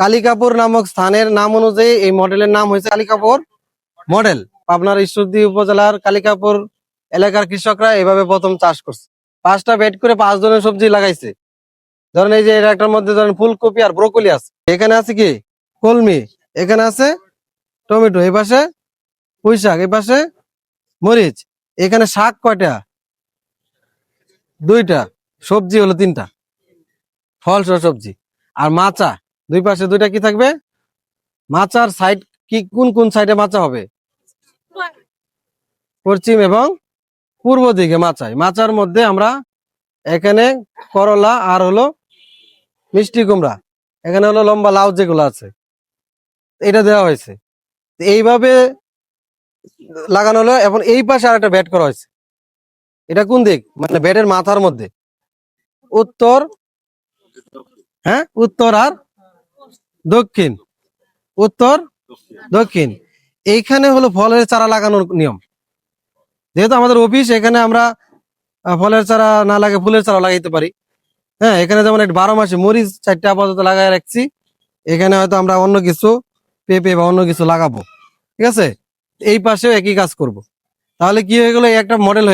কালিকাপুর নামক স্থানের নাম অনুযায়ী এই মডেলের নাম হয়েছে কালিকাপুর মডেল। পাবনার ঈশ্বরদী উপজেলার কালিকাপুর এলাকার কৃষকরা এভাবে প্রথম চাষ করছে। পাঁচটা বেড করে পাঁচ ধরনের সবজি লাগাইছে। ধরেন এই যে একটার মধ্যে ধরেন ফুলকপি আর ব্রোকলি আছে। এখানে আছে কি? কলমি। এখানে আছে টমেটো। এই পাশে পুঁই শাক। এই পাশে মরিচ। এখানে শাক কয়টা? দুইটা। সবজি হলো তিনটা। ফল সবজি। আর মাচা। দুই পাশে দুইটা কি থাকবে? মাচার সাইড কি, কোন কোন সাইডে মাচা হবে? পশ্চিম এবং পূর্ব দিকে মাচায়। মাচার মধ্যে আমরা এখানে করলা আর হলো মিষ্টি কুমড়া। এখানে হলো লম্বা লাউ যেগুলো আছে। এটা দেওয়া হয়েছে। এইভাবে লাগানো হলো এবং এই পাশে আর একটা ব্যাট করা হয়েছে। এটা কোন দিক? মানে ব্যাটের মাথার মধ্যে। উত্তর হ্যাঁ? উত্তর আর দক্ষিণ উত্তর দক্ষিণ। এইখানে হলো ফলের চারা লাগানোর নিয়ম। যেহেতু আমাদের অফিস এখানে আমরা ফলের চারা না লাগে ফুলের চারা লাগাইতে পারি। হ্যাঁ এখানে যেমন একটা বারো মাসে মরিচ চারটে আপাতত লাগাই রাখছি। এখানে হয়তো আমরা অন্য কিছু পেঁপে বা অন্য কিছু লাগাবো। ঠিক আছে? এই পাশেও একই কাজ করব। তাহলে কি হয়ে গেলো? এই একটা মডেল হয়ে গেলো।